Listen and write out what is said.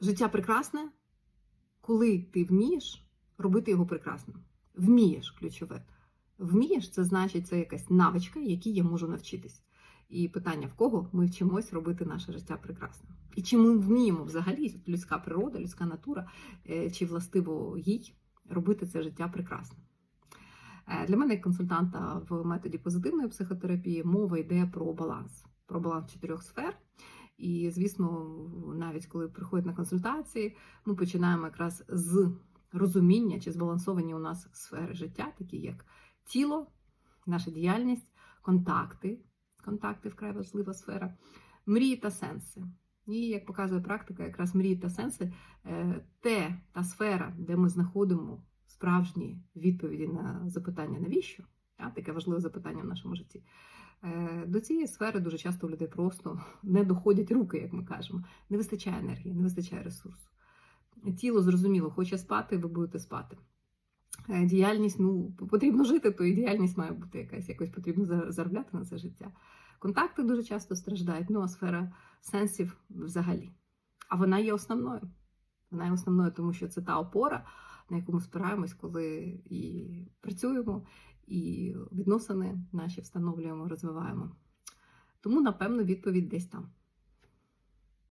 життя прекрасне, коли ти вмієш робити його прекрасним. Вмієш ключове. Вмієш, це значить, це якась навичка, якій я можу навчитись. І питання, в кого ми вчимось робити наше життя прекрасним. І чи ми вміємо взагалі людська природа, людська натура, е, чи властиво їй робити це життя прекрасним. Е, Для мене, як консультанта в методі позитивної психотерапії, мова йде про баланс, про баланс чотирьох сфер. І, звісно, навіть коли приходять на консультації, ми починаємо якраз з розуміння чи збалансовані у нас сфери життя, такі як тіло, наша діяльність, контакти. Контакти вкрай важлива сфера, мрії та сенси. І як показує практика, якраз мрії та сенси е, те та сфера, де ми знаходимо справжні відповіді на запитання, навіщо? Таке важливе запитання в нашому житті. Е, До цієї сфери дуже часто у людей просто не доходять руки, як ми кажемо. Не вистачає енергії, не вистачає ресурсу. Тіло зрозуміло, хоче спати, ви будете спати. Е, Діяльність, ну, потрібно жити, то і діяльність має бути якась, якось потрібно заробляти на це життя. Контакти дуже часто страждають, ну а сфера сенсів взагалі. А вона є основною. Вона є основною, тому що це та опора, на яку ми спираємось, коли і працюємо, і відносини наші встановлюємо, розвиваємо. Тому, напевно, відповідь десь там.